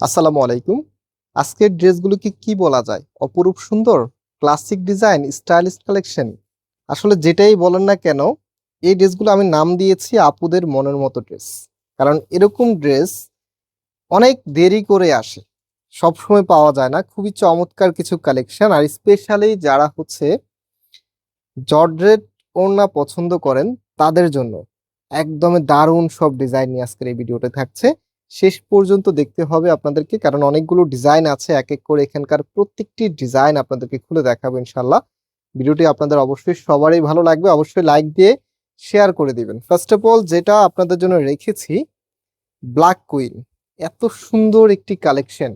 আসসালামু আলাইকুম। আজকের ড্রেসগুলোকে কি বলা যায়? অপরূপ সুন্দর ক্লাসিক ডিজাইন স্টাইলিশ কালেকশন আসলে যেটাই বলেন না কেন, এই ড্রেসগুলো আমি নাম দিয়েছি আপুদের মনের মতো ড্রেস। কারণ এরকম ড্রেস অনেক দেরি করে আসে। সবসময় পাওয়া যায় না। খুবই চমৎকার কিছু কালেকশন আর স্পেশালি যারা হচ্ছে জর্ড্রেট ওড়না পছন্দ করেন, তাদের জন্য। একদমই দারুণ সব ডিজাইন নিয়ে আজকের এই ভিডিওতে থাকছে। শেষ পর্যন্ত দেখতে হবে আপনাদেরকে, কারণ অনেকগুলো ডিজাইন আছে, এক এক করে এখানকার প্রত্যেকটি ডিজাইন আপনাদেরকে খুলে দেখাবো ইনশাল্লাহ ভিডিওটি আপনাদের অবশ্যই সবারই ভালো লাগবে, অবশ্যই লাইক দিয়ে শেয়ার করে দিবেন। ফার্স্ট অফ অল যেটা আপনাদের জন্য রেখেছি ব্ল্যাক কুইন এত সুন্দর একটি কালেকশন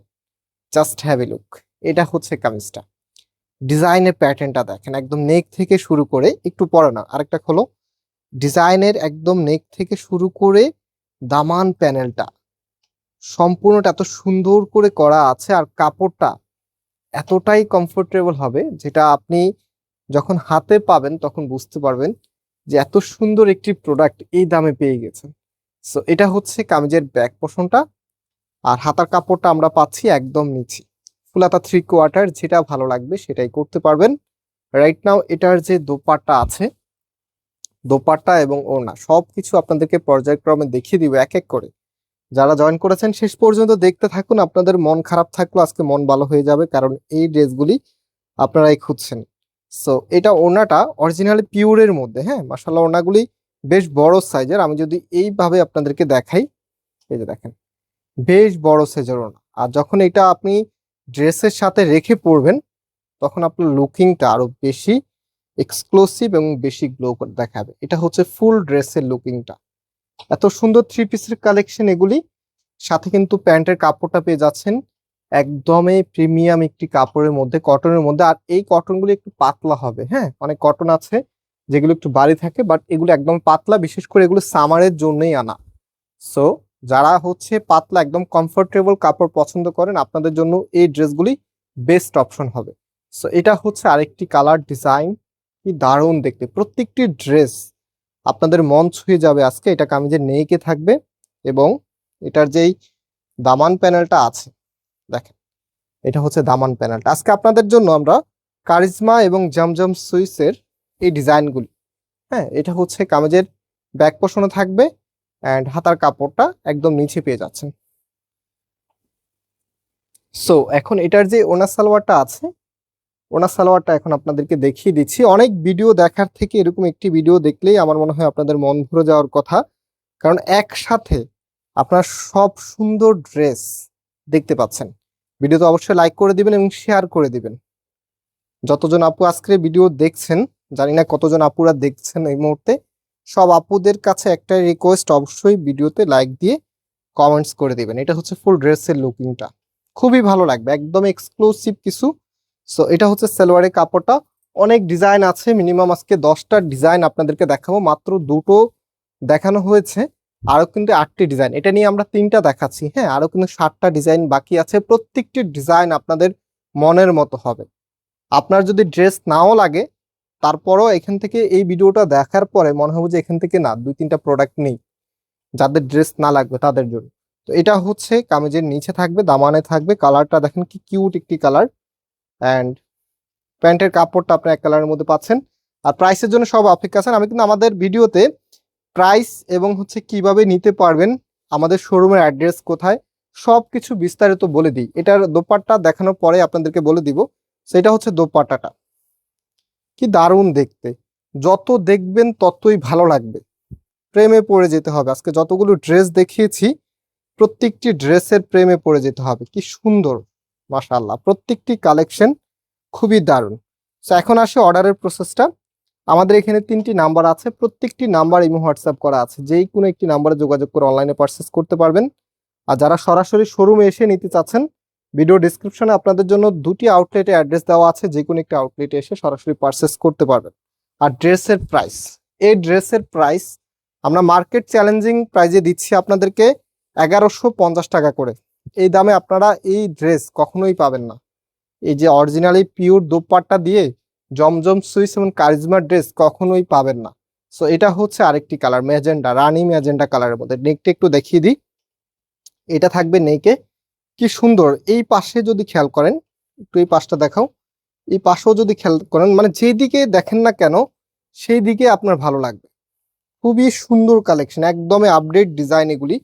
জাস্ট হ্যাভ লুক এটা হচ্ছে কামিজটা। ডিজাইনের প্যাটার্নটা দেখেন, একদম নেক থেকে শুরু করে, একটু পরে না, আরেকটা খোলো। ডিজাইনের একদম নেক থেকে শুরু করে দামান প্যানেলটা সম্পূর্ণটা এত সুন্দর করে করা আছে আর কাপড়টা এতটাই কমফোর্টেবল হবে যেটা আপনি যখন হাতে পাবেন তখন বুঝতে পারবেন যে এত সুন্দর একটি প্রোডাক্ট এই দামে পেয়ে গেছেন। সো এটা হচ্ছে কামিজের ব্যাক পোষণটা আর হাতার কাপড়টা আমরা পাচ্ছি একদম নিচে। ফুলাতা থ্রি কোয়ার্টার যেটা ভালো লাগবে সেটাই করতে পারবেন। রাইট নাও এটার যে দোপাট্টা আছে, দোপাট্টা এবং ওড়না সব কিছু আপনাদেরকে পর্যায়ক্রমে দেখিয়ে দিব এক এক করে। যারা জয়েন করেছেন, শেষ পর্যন্ত দেখতে থাকুন, আপনাদের মন খারাপ থাকল, আজকে মন ভালো হয়ে যাবে, কারণ এই ড্রেসগুলি আপনারাই খুঁজছেন। সো এটা ওড়নাটা অরিজিনালি পিওরের মধ্যে হ্যাঁ? মাসাল্লাহ ওড়নাগুলি বেশ বড় সাইজের আমি যদি এইভাবে আপনাদেরকে দেখাই, এই যে দেখেন, বেশ বড় সাইজের ওড়না। আর যখন এটা আপনি ড্রেসের সাথে রেখে পরবেন, তখন আপনার লুকিংটা আরও বেশি এক্সক্লুসিভ এবং বেশি গ্লো করে দেখাবে। এটা হচ্ছে ফুল ড্রেসের লুকিংটা এত সুন্দর থ্রি পিসের কালেকশন এগুলি। সাথে কিন্তু প্যান্টের কাপড়টা পেয়ে যাচ্ছেন। একদমই প্রিমিয়াম একটি কাপড়ের মধ্যে কটনের মধ্যে। আর এই কটনগুলি একটু পাতলা হবে হ্যাঁ? অনেক কটন আছে, যেগুলো একটু বাড়ি থাকে বাট এগুলো একদম পাতলা, বিশেষ করে এগুলো সামারের জন্যই আনা। সো যারা হচ্ছে পাতলা, একদম কমফোর্টেবল কাপড় পছন্দ করেন, আপনাদের জন্য এই ড্রেসগুলি বেস্ট অপশন হবে। সো এটা হচ্ছে আরেকটি কালার ডিজাইন কি দারুণ দেখতে। প্রত্যেকটি ড্রেস আপনাদের মন ছুঁয়ে যাবে আজকে, এটা কামিজের নেইকে থাকবে এবং এটার যেই দামান প্যানেলটা আছে, দেখেন, এটা হচ্ছে দামান প্যানেলটা। আজকে আপনাদের জন্য আমরা কারিজমা এবং জমজম সুইসের এই ডিজাইনগুলি হ্যাঁ এটা হচ্ছে কামিজের ব্যাক পোষণে থাকবে অ্যান্ড হাতার কাপড়টা একদম নিচে পেয়ে যাচ্ছেন। সো এখন এটার যে ওনার সালোয়ারটা আছে ওনার সালোয়ারটা এখন আপনাদেরকে দেখিয়ে দিচ্ছি। অনেক ভিডিও দেখার থেকে এরকম একটি ভিডিও দেখলেই আমার মনে হয় আপনাদের মন ভরে যাওয়ার কথা। কারণ একসাথে আপনার সব সুন্দর ড্রেস দেখতে পাচ্ছেন। ভিডিও তো অবশ্যই লাইক করে দিবেন এবং শেয়ার করে দিবেন। যতজন আপু আজকে ভিডিও দেখছেন, জানি না কতজন আপুরা দেখছেন এই মুহূর্তে, সব আপুদের কাছে একটাই রিকোয়েস্ট অবশ্যই ভিডিওতে লাইক দিয়ে কমেন্টস করে দিবেন। এটা হচ্ছে ফুল ড্রেসের লুকিংটা খুবই ভালো লাগবে, একদম এক্সক্লুসিভ কিছু সো এটা হচ্ছে সালোয়ারের কাপড়টা। অনেক ডিজাইন আছে মিনিমাম আজকে দশটা ডিজাইন আপনাদেরকে দেখাবো। মাত্র দুটো দেখানো হয়েছে, আরও কিন্তু আটটি ডিজাইন এটা নিয়ে আমরা তিনটা দেখাচ্ছি হ্যাঁ? আরও কিন্তু ষাটটা ডিজাইন বাকি আছে। প্রত্যেকটি ডিজাইন আপনাদের মনের মতো হবে। আপনার যদি ড্রেস নাও লাগে, তারপরও এখান থেকে এই ভিডিওটা দেখার পরে মনে হবে যে এখান থেকে না, দুই তিনটা প্রোডাক্ট নেই, যাদের ড্রেস না লাগবে তাদের জন্য। তো এটা হচ্ছে কামিজের নিচে থাকবে, দামানে থাকবে। কালারটা দেখেন কি কিউট একটি কালার অ্যান্ড প্যান্টের কাপড়টা আপনি এক কালারের মধ্যে পাচ্ছেন। আর প্রাইসের জন্য সব অপেক্ষা আছেন। আমি কিন্তু আমাদের ভিডিওতে প্রাইস এবং হচ্ছে কীভাবে নিতে পারবেন, আমাদের শোরুমের অ্যাড্রেস কোথায় সব কিছু বিস্তারিত বলে দিই। এটার দোপাট্টা দেখানোর পরে আপনাদেরকে বলে দিব। সেটা হচ্ছে দোপাট্টাটা। কি দারুণ দেখতে। যত দেখবেন ততই ভালো লাগবে। প্রেমে পড়ে যেতে হবে। আজকে যতগুলো ড্রেস দেখিয়েছি, প্রত্যেকটি ড্রেসের প্রেমে পড়ে যেতে হবে। কি সুন্দর। মাশাআল্লাহ। প্রত্যেকটি কালেকশন খুবই দারুণ। সো এখন আসে অর্ডারের প্রসেসটা আমাদের এখানে তিনটি নাম্বার আছে। প্রত্যেকটি নাম্বার ইমো হোয়াটসঅ্যাপ করা আছে। যেই কোনো একটি নাম্বারে যোগাযোগ করে অনলাইনে পারচেস করতে পারবেন। আর যারা সরাসরি শোরুমে এসে নিতে চাচ্ছেন ভিডিও ডিসক্রিপশনে আপনাদের জন্য দুটি আউটলেটে অ্যাড্রেস দেওয়া আছে। যে কোনো একটি আউটলেটে এসে সরাসরি পারচেস করতে পারবেন। আর ড্রেসের প্রাইস এই ড্রেসের প্রাইস আমরা মার্কেট চ্যালেঞ্জিং প্রাইজে দিচ্ছি আপনাদেরকে এগারোশো টাকা করে। এই দামে আপনারা এই ড্রেস কখনোই পাবেন না। এই যে অরিজিনালি পিওর দোপাট্টা দিয়ে জমজম সুইস এবং কারিজমা ড্রেস কখনোই পাবেন না। সো এটা হচ্ছে আরেকটি কালার ম্যাজেন্ডা রানি ম্যাজেন্ডা কালারের মধ্যে। নেকটা একটু দেখিয়ে দিই। এটা থাকবে নেকে কি সুন্দর, এই পাশে যদি খেয়াল করেন, একটু এই পাশটা দেখাও। এই পাশেও যদি খেয়াল করেন মানে যেই দিকে দেখেন না কেন সেই দিকে আপনার ভালো লাগবে। খুবই সুন্দর কালেকশন একদমই আপডেট ডিজাইন এগুলি।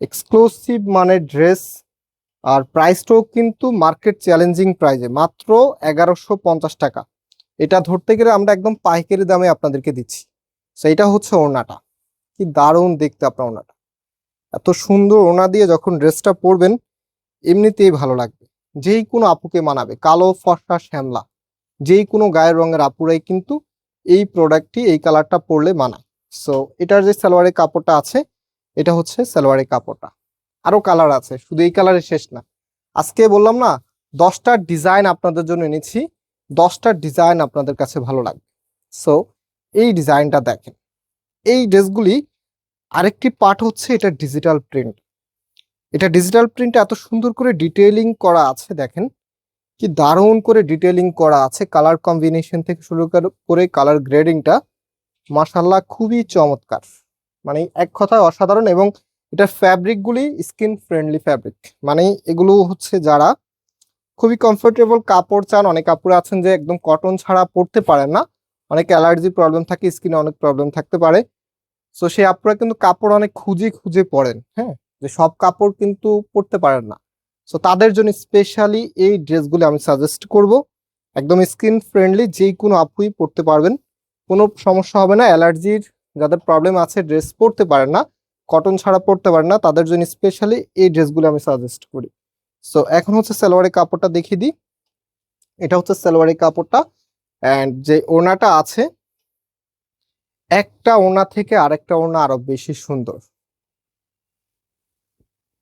এক্সক্লুসিভ মানের ড্রেস আর প্রাইসটাও কিন্তু মার্কেট চ্যালেঞ্জিং প্রাইজে মাত্র এগারোশো পঞ্চাশ টাকা। এটা ধরতে গেলে আমরা একদম পাইকারি দামে আপনাদেরকে দিচ্ছি। সেইটা হচ্ছে ওড়নাটা। কি দারুণ দেখতে আপনার ওড়নাটা। এত সুন্দর ওড়না দিয়ে যখন ড্রেসটা পরবেন, এমনিতেই ভালো লাগবে। যেই কোনো আপুকে মানাবে, কালো ফর্সা শ্যামলা, যেই কোনো গায়ের রঙের আপুরাই কিন্তু এই প্রোডাক্টটি এই কালারটা পরলে মানায়। সো এটার যে সালোয়ারের কাপড়টা আছে এটা হচ্ছে সালোয়ারের কাপড়টা। আরও কালার আছে, শুধু এই কালারে শেষ না। আজকে বললাম না, দশটা ডিজাইন আপনাদের জন্য এনেছি, দশটা ডিজাইন আপনাদের কাছে ভালো লাগবে। সো এই ডিজাইনটা দেখেন। এই ড্রেসগুলি আরেকটি পার্ট হচ্ছে এটা ডিজিটাল প্রিন্ট এটা ডিজিটাল প্রিন্ট এত সুন্দর করে ডিটেলিং করা আছে, দেখেন। কি দারুণ করে ডিটেলিং করা আছে কালার কম্বিনেশন থেকে শুরু কর- কালার গ্রেডিংটা মাশাল্লাহ খুবই চমৎকার। মানে এক কথায় অসাধারণ এবং এটা ফ্যাব্রিকগুলি স্কিন ফ্রেন্ডলি ফ্যাব্রিক মানে এগুলো হচ্ছে যারা খুবই কমফোর্টেবল কাপড় চান, অনেক কাপড় আছেন যে একদম কটন ছাড়া পরতে পারেন না। অনেক অ্যালার্জি প্রবলেম থাকে স্কিনে অনেক প্রবলেম থাকতে পারে। সো সেই আপনারা কিন্তু কাপড় অনেক খুঁজে খুঁজে পরেন হ্যাঁ? যে সব কাপড় কিন্তু পরতে পারেন না। সো তাদের জন্য স্পেশালি এই ড্রেসগুলি আমি সাজেস্ট করব। একদম স্কিন ফ্রেন্ডলি যেই কোনো আপুই পরতে পারবেন। কোনো সমস্যা হবে না অ্যালার্জির যাদের প্রবলেম আছে ড্রেস পরতে পারেন না কটন ছাড়া পরতে পারেন না, তাদের জন্য স্পেশালি এই ড্রেসগুলো আমি সাজেস্ট করি। সো এখন হচ্ছে সালোয়ারের কাপড়টা দেখিয়ে দিই। এটা হচ্ছে সালোয়ারের কাপড়টা অ্যান্ড যে ওড়নাটা আছে, একটা ওড়না থেকে আরেকটা ওড়না আরও বেশি সুন্দর।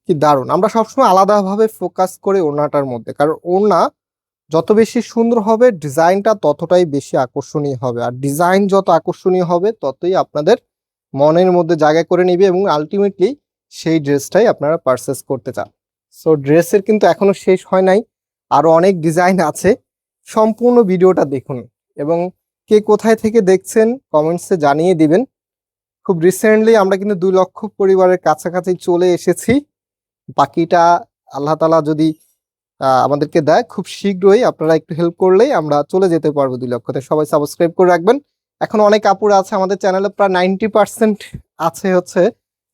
কি দারুণ! আমরা সবসময় আলাদাভাবে ফোকাস করি ওড়নাটার মধ্যে, কারণ ওড়না যত বেশি সুন্দর হবে, ডিজাইনটা ততটাই বেশি আকর্ষণীয় হবে। আর ডিজাইন যত আকর্ষণীয় হবে, ততই আপনাদের মনের মধ্যে জায়গা করে নেবে এবং আলটিমেটলি সেই ড্রেসটাই আপনারা পারচেস করতে চান। সো ড্রেসের কিন্তু এখনও শেষ হয় নাই। আরও অনেক ডিজাইন আছে। সম্পূর্ণ ভিডিওটা দেখুন এবং কে কোথায় থেকে দেখছেন কমেন্টসে জানিয়ে দিবেন। খুব রিসেন্টলি আমরা কিন্তু দুই লক্ষ পরিবারের কাছাকাছি চলে এসেছি। বাকিটা আল্লাহ তালা যদি আমাদেরকে দেয়। খুব শীঘ্রই আপনারা একটু হেল্প করলেই আমরা চলে যেতে পারব দুই লক্ষতে সবাই সাবস্ক্রাইব করে রাখবেন। এখন অনেক কাপড় আছে আমাদের চ্যানেলে প্রায় নাইনটি পার্সেন্ট আছে হচ্ছে,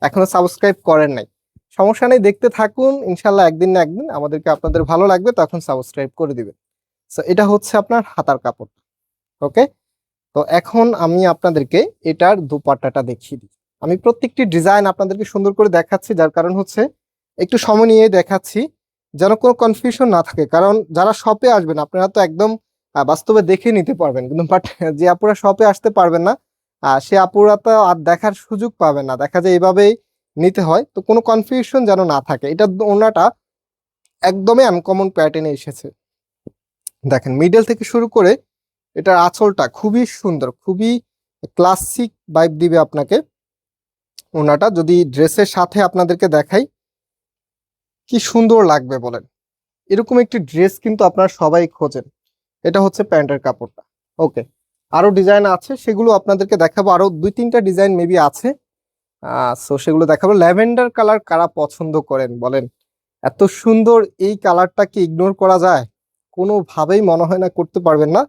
এখনও সাবস্ক্রাইব করেন নাই। সমস্যা নেই, দেখতে থাকুন ইনশাল্লাহ একদিন না একদিন আমাদেরকে আপনাদের ভালো লাগবে, তখন সাবস্ক্রাইব করে দিবেন। সো এটা হচ্ছে আপনার হাতার কাপড় ওকে তো এখন আমি আপনাদেরকে এটার দুপাট্টাটা দেখিয়ে দিই। আমি প্রত্যেকটি ডিজাইন আপনাদেরকে সুন্দর করে দেখাচ্ছি, যার কারণ হচ্ছে, একটু সময় নিয়ে দেখাচ্ছি। যেন কোনো কনফিউশন না থাকে। কারণ যারা শপে আসবেন, আপনারা তো একদম বাস্তবে দেখে নিতে পারবেন। কিন্তু বাট যে আপুরা শপে আসতে পারবেন না সে আপুরা তো আর দেখার সুযোগ পাবেন না। দেখা যায় এভাবেই নিতে হয়। তো কোনো কনফিউশন যেন না থাকে। এটা ওনাটা একদমই আনকমন প্যাটার্নে এসেছে। দেখেন মিডল থেকে শুরু করে এটার আঁচলটা খুবই সুন্দর, খুবই ক্লাসিক ভাইব দিবে আপনাকে। ওনাটা যদি ড্রেসের সাথে আপনাদেরকে দেখাই কি সুন্দর লাগবে বলেন? এরকম একটি ড্রেস কিন্তু আপনারা সবাই খোঁজেন। এটা হচ্ছে প্যান্টের কাপড়টা। ওকে, আরও ডিজাইন আছে, সেগুলো আপনাদেরকে দেখাবো। আরও দুই তিনটা ডিজাইন মেবি আছে সো সেগুলো দেখাবো। ল্যাভেন্ডার কালার কারা পছন্দ করেন বলেন? এত সুন্দর এই কালারটা কি ইগনোর করা যায়? কোনোভাবেই মনে হয় না, করতে পারবেন না।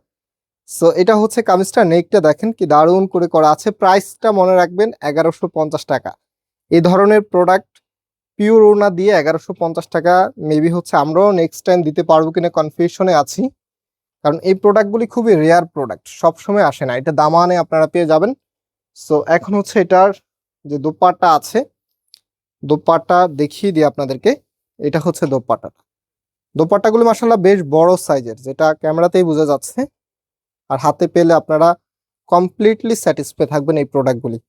সো এটা হচ্ছে কামিজটা, নেকটা দেখেন কি দারুণ করে করা আছে। প্রাইসটা মনে রাখবেন এগারোশো টাকা। এই ধরনের প্রোডাক্ট পিওর ওনা দিয়ে এগারোশো পঞ্চাশ টাকা মেবি হচ্ছে আমরাও নেক্সট টাইম দিতে পারব কিনা কনফিউশনে আছি। কারণ এই প্রোডাক্টগুলি খুবই রেয়ার প্রোডাক্ট সবসময় আসে না। এটা দামানে আপনারা পেয়ে যাবেন। সো এখন হচ্ছে এটার যে দোপাট্টা আছে, দোপাট্টা দেখিয়ে দিই আপনাদেরকে। এটা হচ্ছে দোপাট্টাটা দোপাট্টাগুলো মাসাল্লাহ বেশ বড় সাইজের যেটা ক্যামেরাতেই বোঝা যাচ্ছে। আর হাতে পেলে আপনারা কমপ্লিটলি স্যাটিসফাই থাকবেন এই প্রোডাক্টগুলি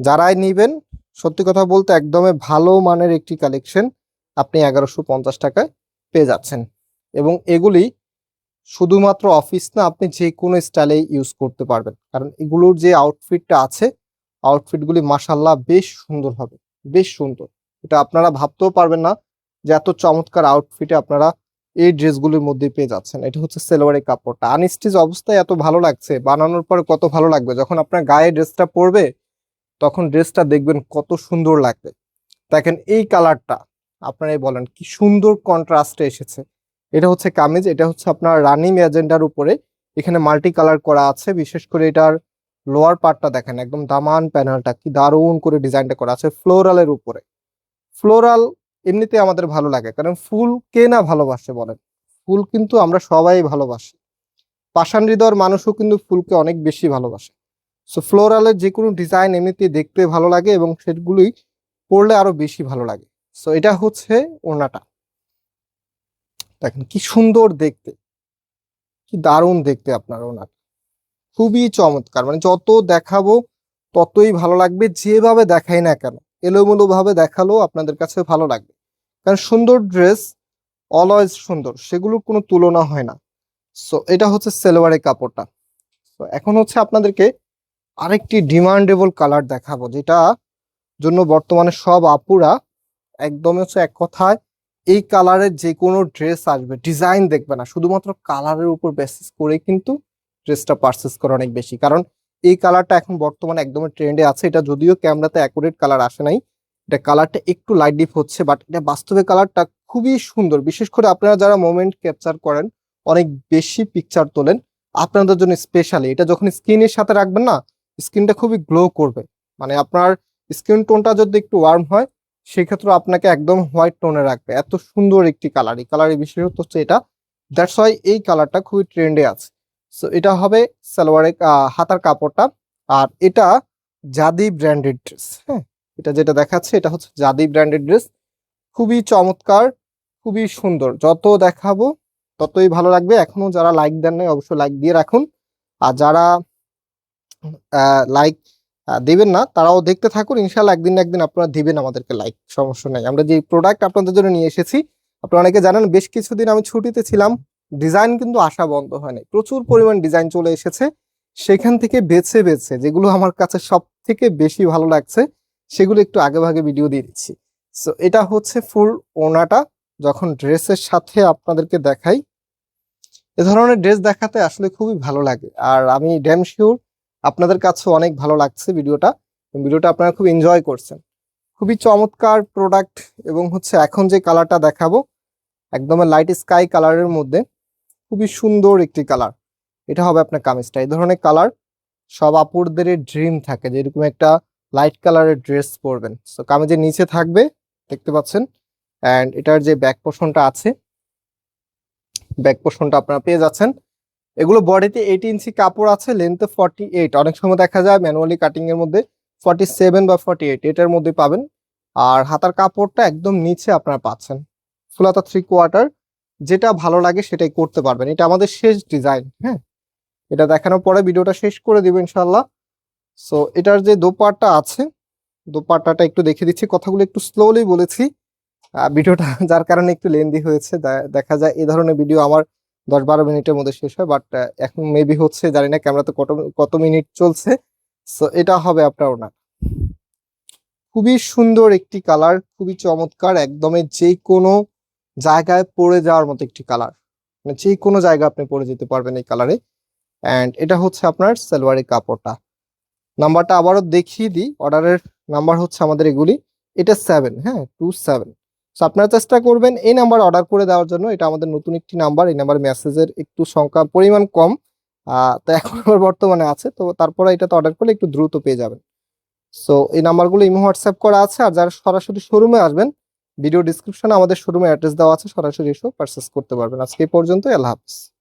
যারাই নিবেন সত্যি কথা বলতে একদমই ভালো মানের একটি কালেকশন আপনি এগারোশো পঞ্চাশ টাকায় পেয়ে যাচ্ছেন। এবং এগুলি শুধুমাত্র অফিস না, আপনি যে কোনো স্টাইলে ইউজ করতে পারবেন। কারণ এগুলোর যে আউটফিটটা আছে আউটফিটগুলি মাসাল্লাহ বেশ সুন্দর হবে, বেশ সুন্দর। এটা আপনারা ভাবতেও পারবেন না যে এত চমৎকার আউটফিটে আপনারা এই ড্রেসগুলির মধ্যে পেয়ে যাচ্ছেন। এটা হচ্ছে সেলোয়ারের কাপড়টা। আনস্টিচ অবস্থায় এত ভালো লাগছে, বানানোর পরে কত ভালো লাগবে। যখন আপনার গায়ে ড্রেসটা পরবে তখন ড্রেসটা দেখবেন কত সুন্দর লাগবে। দেখেন এই কালারটা, আপনারাই বলেন, কি সুন্দর কন্ট্রাস্টে এসেছে। এটা হচ্ছে কামিজ, এটা হচ্ছে আপনার রানিং ম্যাজেন্ডার উপরে। এখানে মাল্টি কালার করা আছে, বিশেষ করে এটার লোয়ার পার্টটা দেখেন, একদম দামান প্যানেলটা কি দারুণ করে ডিজাইনটা করা আছে ফ্লোরালের উপরে। ফ্লোরাল এমনিতে আমাদের ভালো লাগে, কারণ ফুল কে না ভালোবাসে বলেন, ফুল কিন্তু আমরা সবাই ভালোবাসি। পাষাণ হৃদয়ের মানুষও কিন্তু ফুলকে অনেক বেশি ভালোবাসে। সো ফ্লোরালের যে কোনো ডিজাইন এমনিতে দেখতে ভালো লাগে এবং সেগুলোই পরলে আরও বেশি ভালো লাগে। সো এটা হচ্ছে ওনাটা দেখেন কি সুন্দর দেখতে। কি দারুণ দেখতে আপনার ওড়নাটা। খুবই চমৎকার। মানে যত দেখাবো, ততই ভালো লাগবে। যেভাবে দেখাই না কেন এলোমেলো ভাবে দেখালেও আপনাদের কাছে ভালো লাগবে। কারণ সুন্দর ড্রেস অলওয়েজ সুন্দর, সেগুলোর কোনো তুলনা হয় না। সো এটা হচ্ছে সেলোয়ারের কাপড়টা। তো এখন হচ্ছে আপনাদেরকে আরেকটি ডিমান্ডেবল কালার দেখাবো, যেটা জন্য বর্তমানে সব আপুরা একদম হচ্ছে এক কথায় এই কালারের যে কোনো ড্রেস আসবে ডিজাইন দেখবে না। শুধুমাত্র কালারের উপর বেসিস করে কিন্তু ড্রেসটা পারচেস করে অনেক বেশি। কারণ এই কালারটা এখন বর্তমানে একদম ট্রেন্ডে আছে, এটা যদিও ক্যামেরাতে অ্যাকুরেট কালার আসে নাই। এটা কালারটা একটু লাইট ডিপ হচ্ছে বাট এটা বাস্তবে কালারটা খুবই সুন্দর। বিশেষ করে আপনারা যারা মোমেন্ট ক্যাপচার করেন, অনেক বেশি পিকচার তোলেন, আপনাদের জন্য স্পেশালি এটা যখন স্কিনের সাথে রাখবেন না স্কিনটা খুবই গ্লো করবে। মানে আপনার স্কিন টোনটা যদি একটু ওয়ার্ম হয়, সেক্ষেত্রে আপনাকে একদম হোয়াইট টোনে রাখবে। এত সুন্দর একটি কালার এই কালারের বিশেষত্ব হচ্ছে এটা। দ্যাটস ওয়াই এই কালারটা খুবই ট্রেন্ডে আছে। সো এটা হবে সালোয়ারের হাতার কাপড়টা। আর এটা জাদি ব্র্যান্ডেড ড্রেস হ্যাঁ? এটা যেটা দেখাচ্ছে, এটা হচ্ছে জাদি ব্র্যান্ডেড ড্রেস খুবই চমৎকার, খুবই সুন্দর। যত দেখাবো, ততই ভালো লাগবে। এখনও যারা লাইক দেন নাই অবশ্যই লাইক দিয়ে রাখুন। আর যারা লাইক দিবেন না। তারাও দেখতে থাকুন ইনশাল্লাহ একদিন না একদিন আপনারা দিবেন আমাদেরকে লাইক সমস্যা নাই। আমরা যে প্রোডাক্ট আপনাদের জন্য নিয়ে এসেছি, আপনারা অনেকে জানেন, বেশ কিছুদিন আমি ছুটিতে ছিলাম ডিজাইন কিন্তু আসা বন্ধ হয়নি প্রচুর পরিমাণ ডিজাইন চলে এসেছে। সেখান থেকে বেছে বেছে যেগুলো আমার কাছে সব থেকে বেশি ভালো লাগছে, সেগুলো একটু আগে ভাগে ভিডিও দিয়ে দিচ্ছি। সো এটা হচ্ছে ফুল ওনাটা। যখন ড্রেসের সাথে আপনাদেরকে দেখাই, এ ধরনের ড্রেস দেখাতে আসলে খুবই ভালো লাগে। আর আমি ড্যাম শিওর আপনাদের কাছে অনেক ভালো লাগছে ভিডিওটা। ভিডিওটা আপনারা খুব এনজয় করছেন। খুবই চমৎকার প্রোডাক্ট এবং হচ্ছে এখন যে কালারটা দেখাবো, একদম লাইট স্কাই কালারের মধ্যে, খুবই সুন্দর একটি কালার এটা হবে আপনার কামিজটা এই ধরনের কালার সব আপুরদের ড্রিম থাকে যে এরকম একটা লাইট কালারের ড্রেস পরবেন। তো কামিজের নিচে থাকবে, দেখতে পাচ্ছেন? অ্যান্ড এটার যে ব্যাক পোর্শনটা আছে ব্যাক পোর্শনটা আপনারা পেয়ে যাচ্ছেন। এগুলো বডিতে এইট ইঞ্চি কাপড় আছে লেন্থে ফর্টি এইট অনেক সময় দেখা যায় ম্যানুয়ালি কাটিং এর মধ্যে ফর্টি সেভেন বা ফর্টি এইট এটার মধ্যে পাবেন। আর হাতার কাপড়টা একদম নিচে আপনারা পাচ্ছেন। ফুলাতা থ্রি কোয়ার্টার যেটা ভালো লাগে সেটাই করতে পারবেন। এটা আমাদের শেষ ডিজাইন হ্যাঁ? এটা দেখানোর পরে ভিডিওটা শেষ করে দিব ইনশাল্লাহ সো এটার যে দোপাট্টা আছে, দোপাট্টাটা একটু দেখে দিচ্ছি। কথাগুলো একটু স্লোলি বলেছি। ভিডিওটা যার কারণে একটু লেন্দি হয়েছে দেখা যায় এ ধরনের ভিডিও আমার দশ বারো মিনিটের মধ্যে শেষ হয় বাট এখন মেবি হচ্ছে, জানি না ক্যামেরাতে কত কত মিনিট চলছে। সো এটা হবে আপনার ওনার। খুবই সুন্দর একটি কালার খুবই চমৎকার একদমই যে কোনো জায়গায় পড়ে যাওয়ার মতো একটি কালার মানে যে কোনো জায়গায় আপনি পড়ে যেতে পারবেন এই কালারে অ্যান্ড এটা হচ্ছে আপনার সালোয়ারের কাপড়টা। নাম্বারটা আবারও দেখিয়ে দিই অর্ডারের নাম্বার হচ্ছে আমাদের এগুলি। এটা সেভেন হ্যাঁ টু সেভেন সো আপনারা চেষ্টা করবেন এই নাম্বার অর্ডার করে দেওয়ার জন্য। এটা আমাদের নতুন একটি নাম্বার এই নাম্বার মেসেজের একটু সংখ্যা পরিমাণ কম। তো এখন আমার বর্তমানে আছে। তো তারপরে এটাতে অর্ডার করলে একটু দ্রুত পেয়ে যাবেন। সো এই নাম্বারগুলো ইমো হোয়াটসঅ্যাপ করা আছে। আর যারা সরাসরি শোরুমে আসবেন ভিডিও ডিসক্রিপশনে আমাদের শোরুমে অ্যাড্রেস দেওয়া আছে। সরাসরি এসেও পারচেস করতে পারবেন। আজকে পর্যন্ত আল্লাহ হাফিজ।